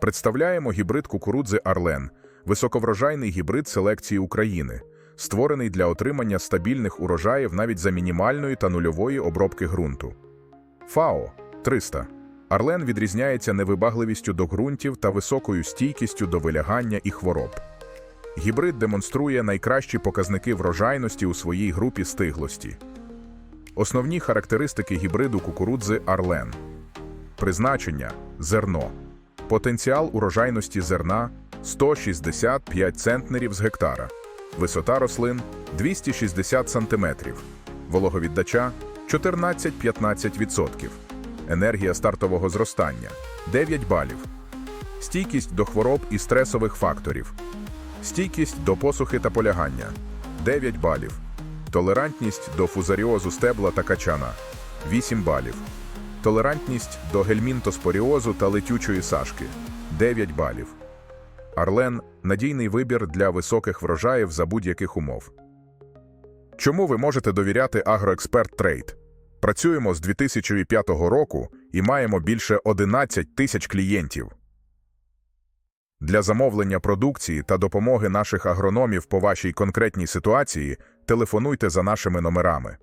Представляємо гібрид кукурудзи Арлен, високоврожайний гібрид селекції України, створений для отримання стабільних урожаїв навіть за мінімальної та нульової обробки ґрунту. ФАО 300. Арлен відрізняється невибагливістю до ґрунтів та високою стійкістю до вилягання і хвороб. Гібрид демонструє найкращі показники врожайності у своїй групі стиглості. Основні характеристики гібриду кукурудзи Арлен. Призначення зерно. Потенціал урожайності зерна 165 центнерів з гектара. Висота рослин 260 сантиметрів. Вологовіддача 14-15%. Енергія стартового зростання 9 балів. Стійкість до хвороб і стресових факторів. Стійкість до посухи та полягання 9 балів. Толерантність до фузаріозу стебла та качана 8 балів. Толерантність до гельмінтоспоріозу та летючої сашки 9 балів. Арлен надійний вибір для високих врожаїв за будь-яких умов. Чому ви можете довіряти Агроексперт Трейд? Працюємо з 2005 року і маємо більше 11 тисяч клієнтів. Для замовлення продукції та допомоги наших агрономів по вашій конкретній ситуації телефонуйте за нашими номерами.